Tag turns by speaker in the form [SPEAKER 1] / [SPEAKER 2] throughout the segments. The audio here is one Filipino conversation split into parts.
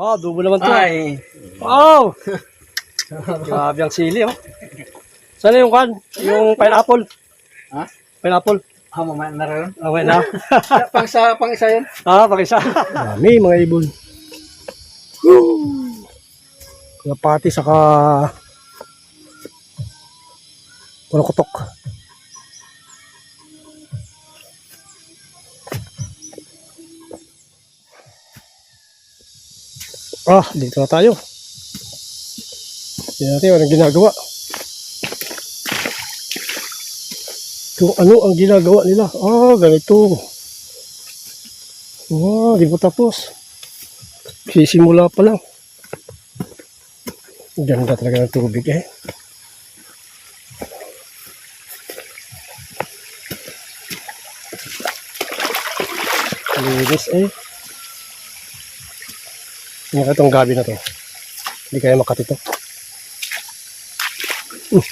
[SPEAKER 1] Ah, dubo naman to.
[SPEAKER 2] Ay.
[SPEAKER 1] Wow! Grabe ang sili, oh. Sana yung kan? Yung pineapple.
[SPEAKER 2] Ha?
[SPEAKER 1] Pineapple.
[SPEAKER 2] Ah, mamaya na rin.
[SPEAKER 1] Okay na.
[SPEAKER 2] pang sa pang isa yun.
[SPEAKER 1] ah, pakisa. Dami, mga ibon. Mga pati, saka... Walang kutok. Ah, dito na tayo. Tingnan natin anong ginagawa. Kung ano ang ginagawa nila. Ah, ganito. Wow, di pa tapos. Sisimula pa lang. Ganda talaga ng tubig eh. Linis eh. Ka itong gabi na to? Hindi kaya makatito. Uh.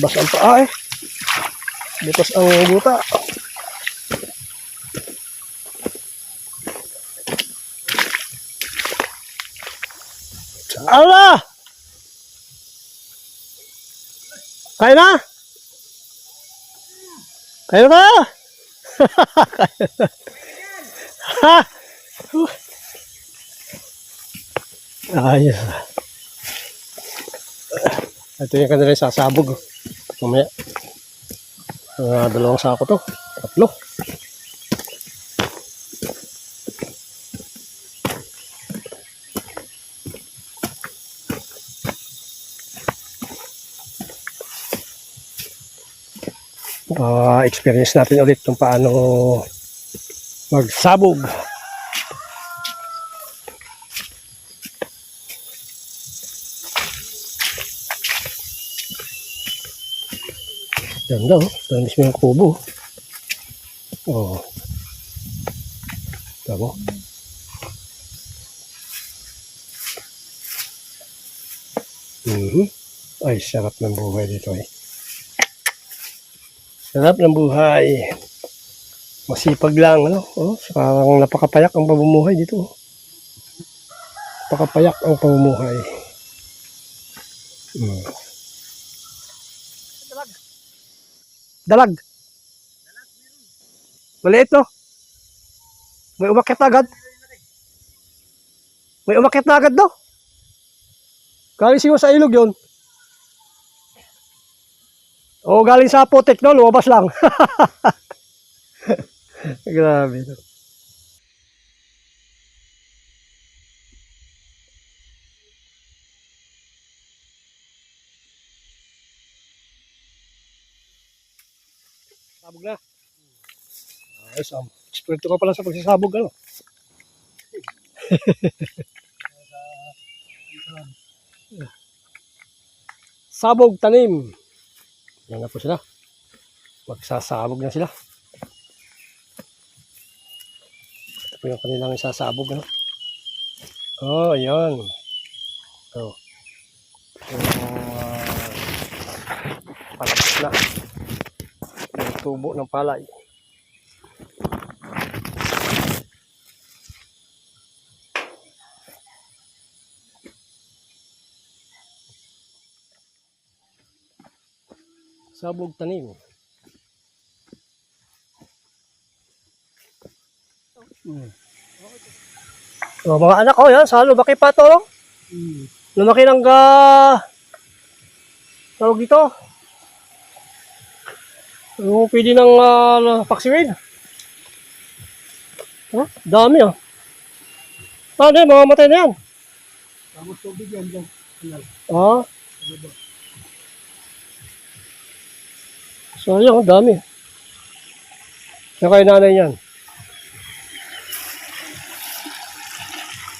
[SPEAKER 1] Bas ang paa eh. Butas ang buta. Ala! Kaya na? Kaya na? Kaya na. Ha? Ayos. Ito yung kanila sasabog. Mamaya. Uh, dalawang sako to. Tatlo. Ah, experience natin ulit kung paano magsabog. Ganda oh. Ganda mismo yung kubo. Oh. Tama. Mhm. Ay, sarap ng buhay dito eh. Sarap ng buhay. Masipag lang, ano? Oh, parang napakapayak ang pamumuhay dito. Napakapayak ang pamumuhay. Hmm. Dalag. Maliit, no? May umakit na agad. May umakit na agad, no? Galing siguro sa ilog yon. O galing sa putik, no? Lumabas lang. Grabe. no? Sabog na. Ayos, um, eksperto ka pala sa pagsasabog, ano? Sabog tanim. Yan na po sila. Magsasabog na sila. Ito po yung kanilang isasabog, ano? Oh, ayan. Oh. Yung, uh, palabas na. Yung tubo ng palay. Sabog tanim. Hmm. Oh, mga anak ko yan, sa lumaki pa to. no? Lumaki ng ga... Tawag dito. Yung pwede ng uh, vaccine. Huh? Dami ah. Ano yun, mamamatay na yan.
[SPEAKER 2] Tapos tubig yan dyan.
[SPEAKER 1] Ah. Sayang, ang dami. Saka yung nanay niyan.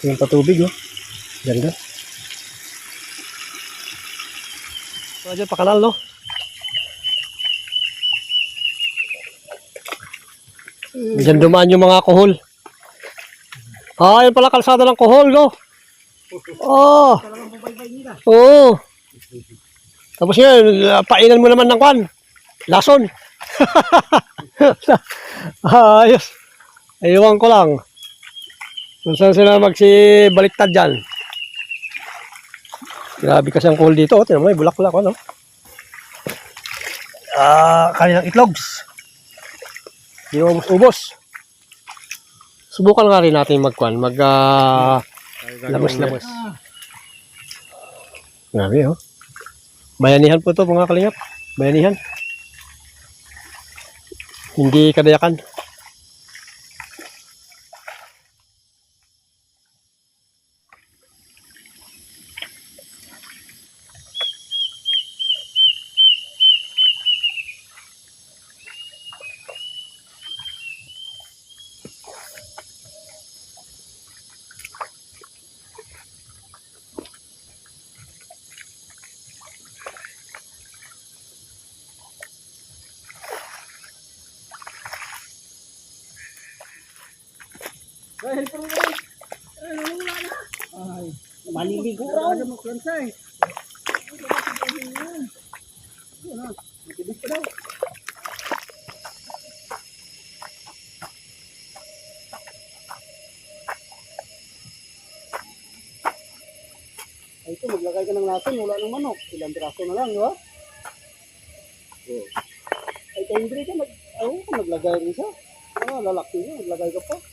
[SPEAKER 1] Ito yung patubig, oh. Ganda. Wala dyan, pakanal, no? Diyan dumaan yung mga kuhol. Ah, yun pala kalsada ng kuhol, no? Oh. Oo. Tapos yun, painan mo naman ng kwan. Lason. Ayos. Aywan ko lang. Kung saan sila magsibaliktad dyan. Grabe kasi ang cool dito. Oh, tinan mo, bulaklak. Ano? Ah, kanilang itlogs. Yung ubos. Subukan nga rin natin magkwan. Mag, ah, labas-labas. Grabe, oh. Bayanihan po to mga kalingap. Bayanihan. Hindi kadayakan.
[SPEAKER 3] Maliligo raw. Ano mo Ay, ito, maglagay ka ng lason, wala ng manok. Ilang piraso na lang, di ba? Oh. Ay, kay Indri ka, nag, ayaw ka, naglagay rin siya. Ah, lalaki niya, naglagay ka pa.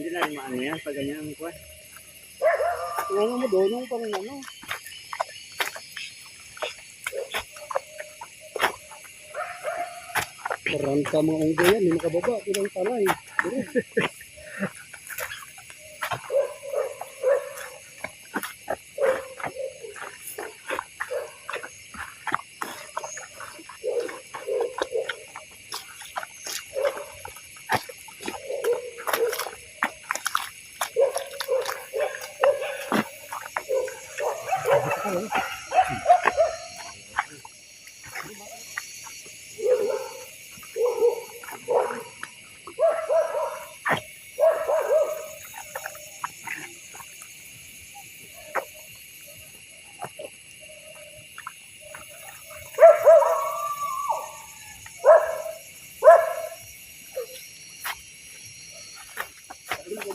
[SPEAKER 3] Hindi na rin maano yan, pag ganyan ang kuha. Ano mo doon, yung pang ano. Parang ka mga unggo yan, hindi makababa, ilang tanay.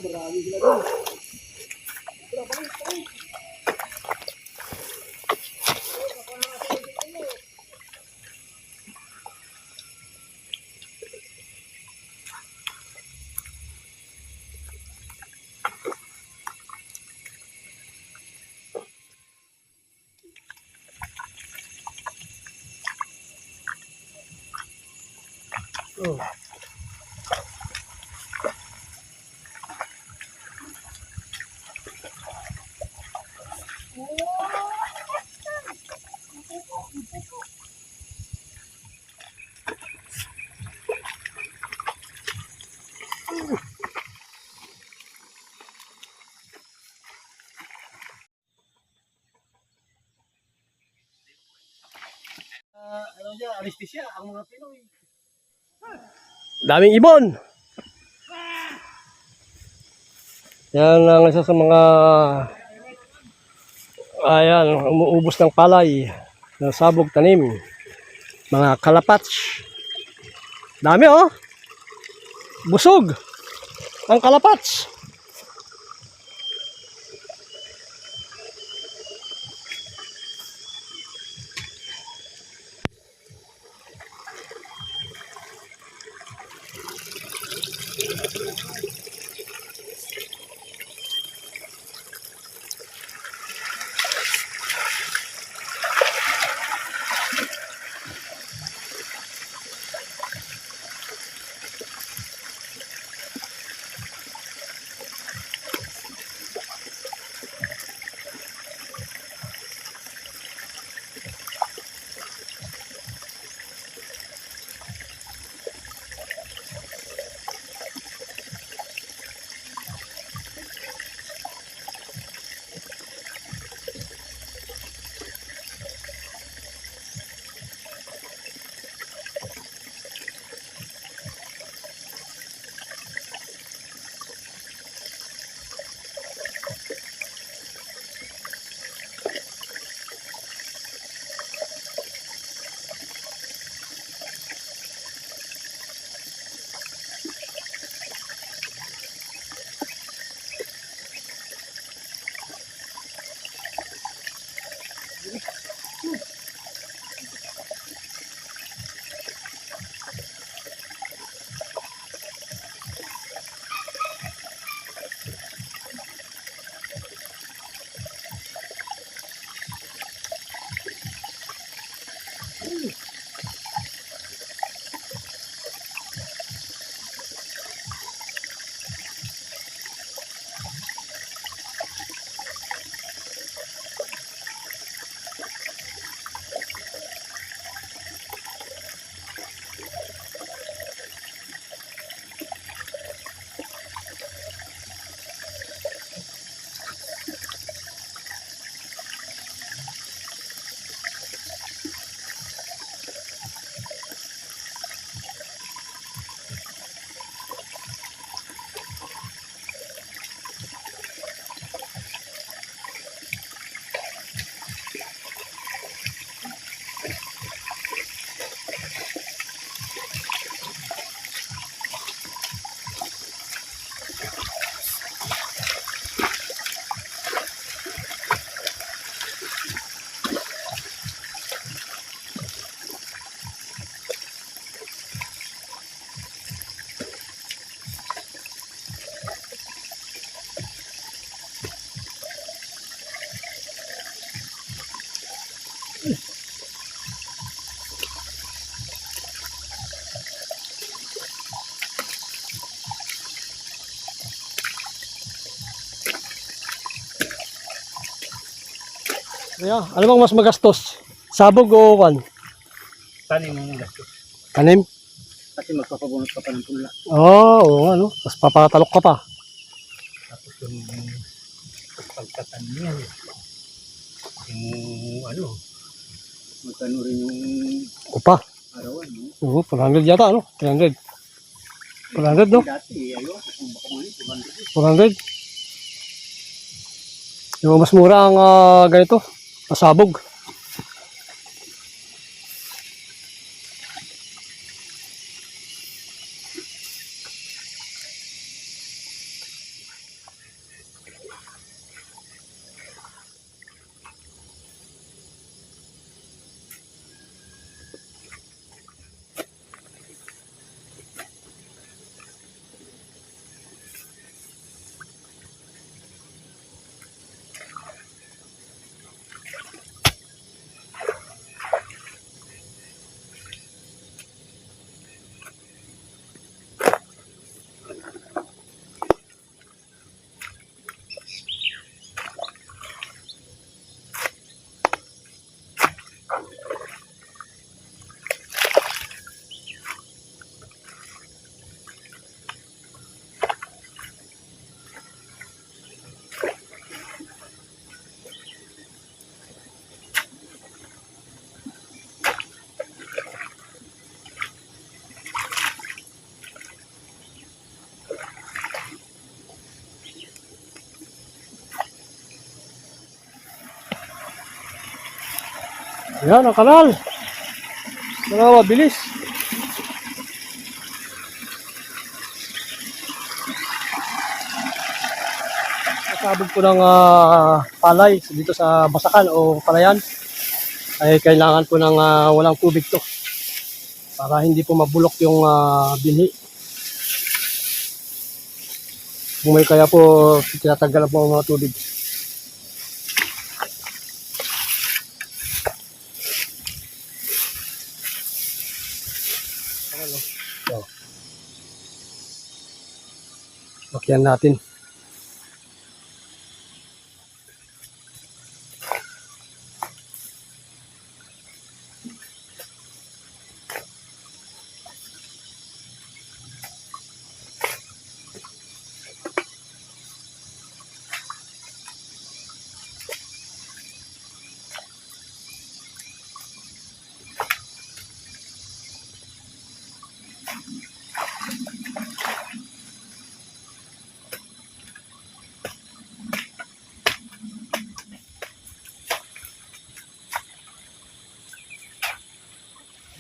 [SPEAKER 3] Marami sila doon.
[SPEAKER 1] Oh.
[SPEAKER 3] Ano niya, anesthesia, ang mga.
[SPEAKER 1] Daming ibon. Yan ang isa sa mga ayan, umuubos ng palay ng sabog tanim. Mga kalapats. Dami oh. Busog. Ang kalapats. Kaya, ano bang mas magastos? Sabog o kan?
[SPEAKER 2] Tanim mo ng gastos.
[SPEAKER 1] Tanim?
[SPEAKER 2] Kasi magpapabunot ka pa ng pula.
[SPEAKER 1] Oo, oo, ano. Tapos papatalok ka pa.
[SPEAKER 2] Tapos yung pagkatanim yan. Yung ano, magkano rin yung
[SPEAKER 1] Upa.
[SPEAKER 2] arawan, no?
[SPEAKER 1] Oo, 400 yata, ano? 300. 400, no?
[SPEAKER 2] Dati, 200.
[SPEAKER 1] 400. Yung mas mura ang ah, ganito, pasabog. Yan, ang kanal. Dalawa, bilis. Kasabog po ng ah, palay dito sa Basakan o Palayan ay kailangan po ng ah, walang tubig to para hindi po mabulok yung ah, binhi. Kung may kaya po tinatanggal po ang mga tubig. Bakyan natin.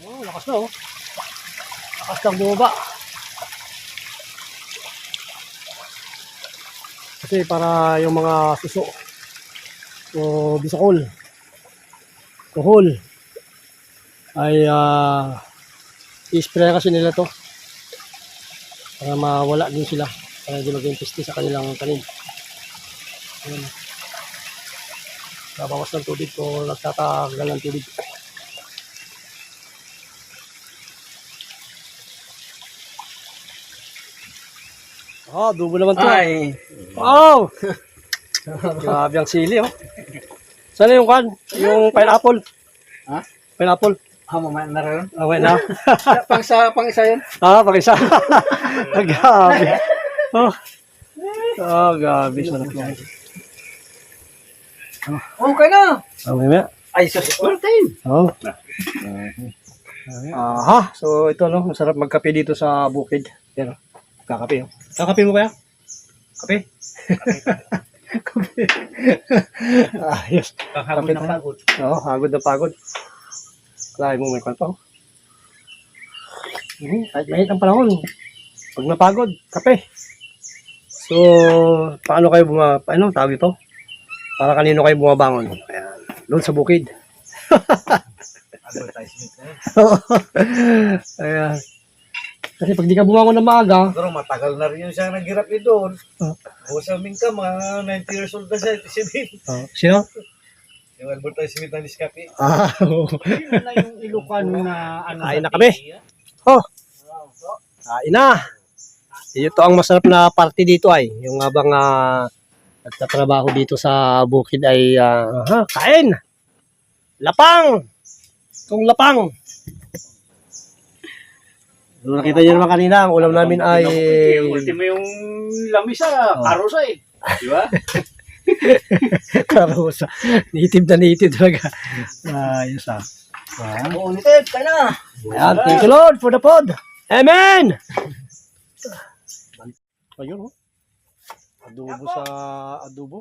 [SPEAKER 1] Oh, lakas na oh. Lakas ng bumaba. Kasi para yung mga suso o bisakol kuhol ay ah i-spray kasi nila to para mawala din sila para hindi maging peste sa kanilang tanim. Ayan. Babawas ng tubig kung nagtatagal ng tubig. Ah, dubo naman to.
[SPEAKER 2] Ay!
[SPEAKER 1] Wow! Grabe ang sili, oh. Sana yung kan? Yung pineapple.
[SPEAKER 2] Ha?
[SPEAKER 1] Pineapple.
[SPEAKER 2] Ah, mamaya na rin.
[SPEAKER 1] Okay na.
[SPEAKER 2] pang, sa, pang isa yun?
[SPEAKER 1] ah, pakisa. grabe. Oh. Oh, grabe. Sarap yan.
[SPEAKER 2] Okay na!
[SPEAKER 1] Oh, may may.
[SPEAKER 2] Ay, sus, Martin!
[SPEAKER 1] Oh. Aha. So, ito, no. Masarap magkape dito sa bukid. Yan, oh. Kakape, oh. Kakape mo kaya? Kape? Kape. ah, yes.
[SPEAKER 2] Kakabot na pagod.
[SPEAKER 1] Oo, pagod na pagod. Kaya mo may kwento. Hmm, kahit mahit ang panahon. Pag napagod, kape. So, paano kayo buma... Ano, tawag ito? Para kanino kayo bumabangon? Ayan, doon sa bukid.
[SPEAKER 2] Advertisement na yun.
[SPEAKER 1] Ayan. Kasi pag di ka bumangon ng maaga,
[SPEAKER 2] Pero matagal na rin yun siya naghirap eh doon.
[SPEAKER 1] Ah.
[SPEAKER 2] O sa amin ka, mga 90 years old na siya, 87.
[SPEAKER 1] oh, sino?
[SPEAKER 2] Yung advertisement ng Discapi.
[SPEAKER 1] Ah, oo.
[SPEAKER 2] Yun na yung ilukan na ano.
[SPEAKER 1] Kain na kami. Oh, kain na. Ito ang masarap na party dito ay. Yung habang uh, nagtatrabaho dito sa bukid ay ah, aha, kain. Lapang! Kung lapang. So, nakita niyo naman kanina, ang ulam namin ay...
[SPEAKER 2] Yung ultimo yung lamisa, karosa eh. Di ba?
[SPEAKER 1] Karosa. Native na native talaga. Ayos ah. Ah.
[SPEAKER 2] Ulitin, tayo na.
[SPEAKER 1] Ayan, thank you Lord for the pod. Amen! Ayun oh. Adobo sa adobo.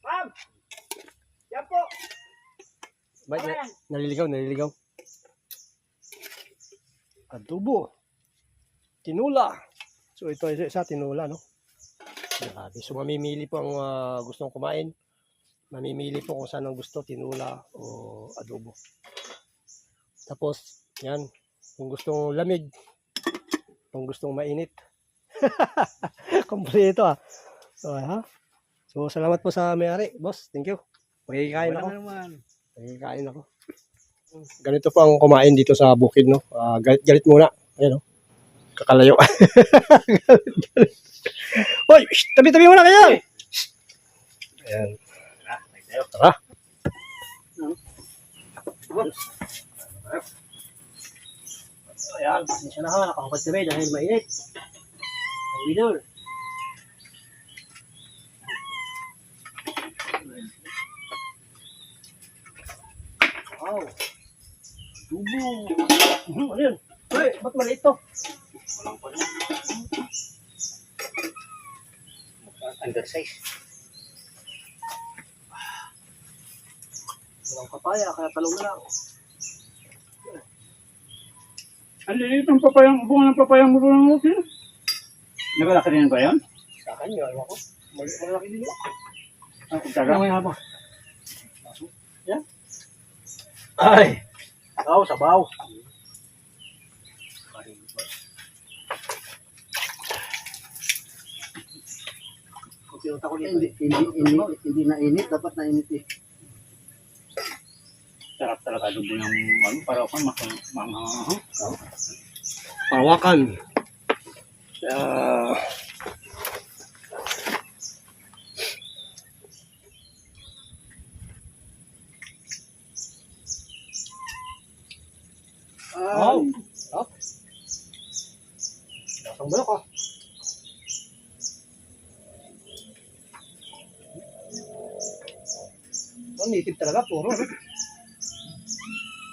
[SPEAKER 2] Ma'am! Yan po.
[SPEAKER 1] May, na, naliligaw, naliligaw. Adobo. Tinula. So ito isa, isa tinula, no? Grabe. So mamimili po ang ah, gustong kumain. Mamimili po kung saan ang gusto, tinula o adobo. Tapos, yan. Kung gustong lamig, kung gustong mainit. Kompleto ah. So, ha? So, salamat po sa may-ari, boss. Thank you. Magkikain ako.
[SPEAKER 2] naman.
[SPEAKER 1] Nagkakain ako. Ganito po ang kumain dito sa bukid, no? Ah, galit, galit muna. Ayan, no? Kakalayo. Hoy! Tabi-tabi muna kayo! Ayan. Tara. Ayan, pasensya na ha. Nakakapag kami dahil mainit. Ang winner. Wow. Dubo. Mhm, Ano yun? Hoy, ba't maliit to?
[SPEAKER 2] Undersize.
[SPEAKER 1] Walang papaya, kaya talong na lang.
[SPEAKER 2] Ang liit ng papayang, bunga ng papayang mo ng uti. Nagalaki rin ba yan?
[SPEAKER 1] Sa akin, yun, ewan ko. Mal- Malaki din yun.
[SPEAKER 2] Ah, kagtaga.
[SPEAKER 1] Ano nga ba? Yan. Ay! Sabaw, sabaw.
[SPEAKER 4] Hindi, hindi, hindi, hindi na init. Dapat na init eh.
[SPEAKER 2] Sarap talaga dubo yung ano, para ako mas mga
[SPEAKER 1] Pawakan. Ah. Wow. Oh. Lasang balok ah. Oh, native talaga, puro. ano?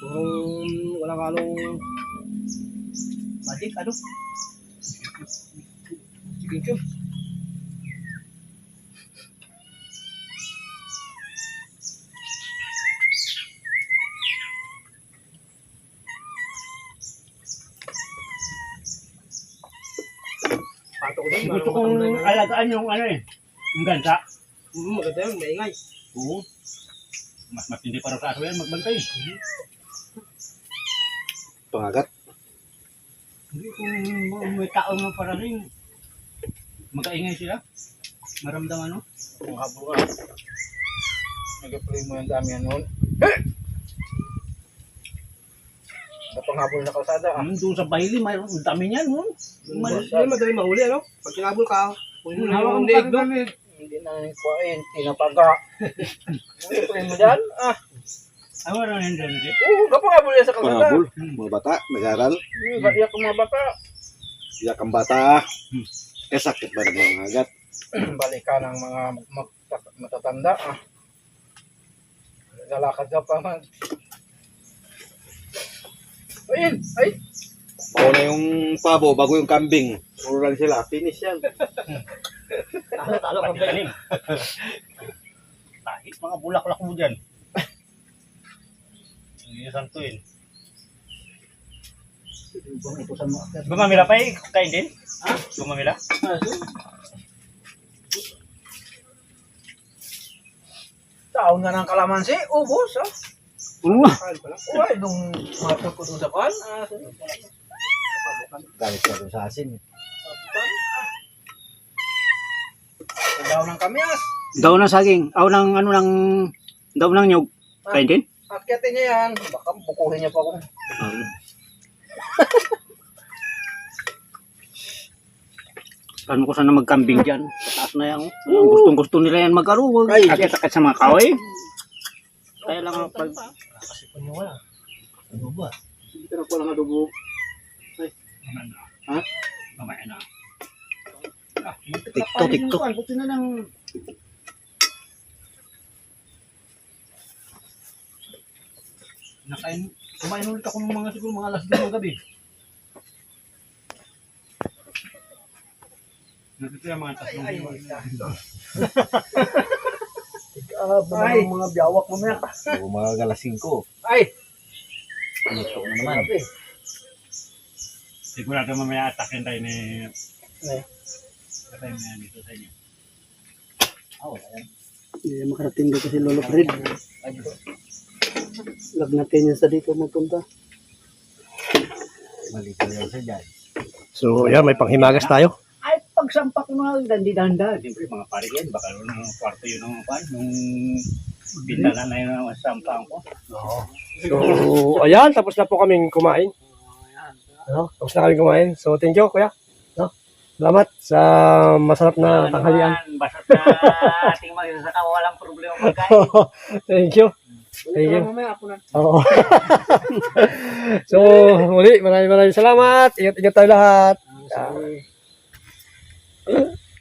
[SPEAKER 1] Purong walang halong magic, ano? Chicken cube.
[SPEAKER 2] Gusto kong alagaan yung ano eh. Yung gansa.
[SPEAKER 1] Mm, maganda yun, maingay.
[SPEAKER 2] Oo. Mas matindi para sa aso yan magbantay.
[SPEAKER 4] Pangagat.
[SPEAKER 2] Hindi kung may tao mo para rin. Magkaingay sila. Maramdaman no?
[SPEAKER 4] Kung habo ka. Nag-apply mo yung dami yan noon. Habol na kalsada ah.
[SPEAKER 2] Ano doon sa Bailey, mayroon ang dami niyan. No?
[SPEAKER 1] Hindi madali mahuli, ano? Pag kinabol ka, kunin mo
[SPEAKER 2] Hawak mo
[SPEAKER 1] leg, no?
[SPEAKER 2] pa
[SPEAKER 4] Hindi na yung kuwain. Tinapaga. Apply mo dyan? Ah.
[SPEAKER 2] Ano rin yung?
[SPEAKER 4] Oo, yan sa kalsada.
[SPEAKER 5] Pangabol, mga bata, nag-aral.
[SPEAKER 4] Hmm, Iyak ang mga bata.
[SPEAKER 5] Iyak ang bata. Eh, sakit ba ng mga agat?
[SPEAKER 4] Balikan ng mga mat- matatanda ah. Lalakad ka pa man. Ayun! Ay!
[SPEAKER 5] Bako na yung pabo, bago yung kambing. Puro lang sila, finish yan.
[SPEAKER 1] Talo, talo,
[SPEAKER 2] Pagdaling. Tahi, mga bulaklak mo dyan. Hindi santuin.
[SPEAKER 4] Utusan mo.
[SPEAKER 2] Gumamila pa eh, kain din? Ha? Gumamila?
[SPEAKER 4] Taon na ng kalamansi, ubos ah.
[SPEAKER 2] Oo.
[SPEAKER 4] Uy, nung matod ko dun sa pan, ah.
[SPEAKER 5] Galit ka dun sa asin.
[SPEAKER 4] Daw ng kamyas.
[SPEAKER 2] Daw ng saging. Aw ng ano ng daw ng nyog. Kain din?
[SPEAKER 4] Akyatin niya yan. Baka bukuhin niya pa kung
[SPEAKER 2] Ano ko sana magkambing dyan? Taas na yan. oh. Gustong gusto nila yan mag-aro. Sakit-sakit sa mga kaway. Kaya lang ang pag...
[SPEAKER 1] Kasi pa niya wala. Ano ba?
[SPEAKER 3] Hindi ka na pala nga dugo. Ha?
[SPEAKER 2] Mamaya na.
[SPEAKER 5] TikTok, TikTok.
[SPEAKER 3] Buti na lang.
[SPEAKER 2] Nakain, kumain ulit ako ng mga siguro mga alas 2 ng gabi. Nakita yung mga tatlong
[SPEAKER 3] Ah,
[SPEAKER 2] Ay.
[SPEAKER 3] mga mga biyawak mamaya.
[SPEAKER 5] So, mga galasing ko.
[SPEAKER 2] Ay!
[SPEAKER 5] Ito na naman.
[SPEAKER 2] Sigurado mamaya atakin tayo ni...
[SPEAKER 3] Eh.
[SPEAKER 2] Atakin na dito sa inyo.
[SPEAKER 5] Ah, wala yan.
[SPEAKER 3] Hindi makarating dito si Lolo Fred. Lag natin yan sa dito magpunta.
[SPEAKER 5] Mali ko yan sa dyan.
[SPEAKER 1] So, yan, may panghimagas tayo.
[SPEAKER 2] Ay, pagsampa ko mga dandi-danda. Siyempre, mga pare yan. Baka nung kwarto yun ng pan. Nung bintana na yun ang sampang ko.
[SPEAKER 1] So, ayan, tapos na po kaming kumain. No? Tapos na kaming kumain. So, thank you, kuya. No? Salamat sa masarap na tanghalian.
[SPEAKER 2] Basta sa ating magsasaka, walang problema pagkain.
[SPEAKER 1] thank you. Thank you.
[SPEAKER 3] Mamaya ako na.
[SPEAKER 1] Oo. so, muli, maraming maraming salamat. Ingat-ingat tayo lahat. Ah.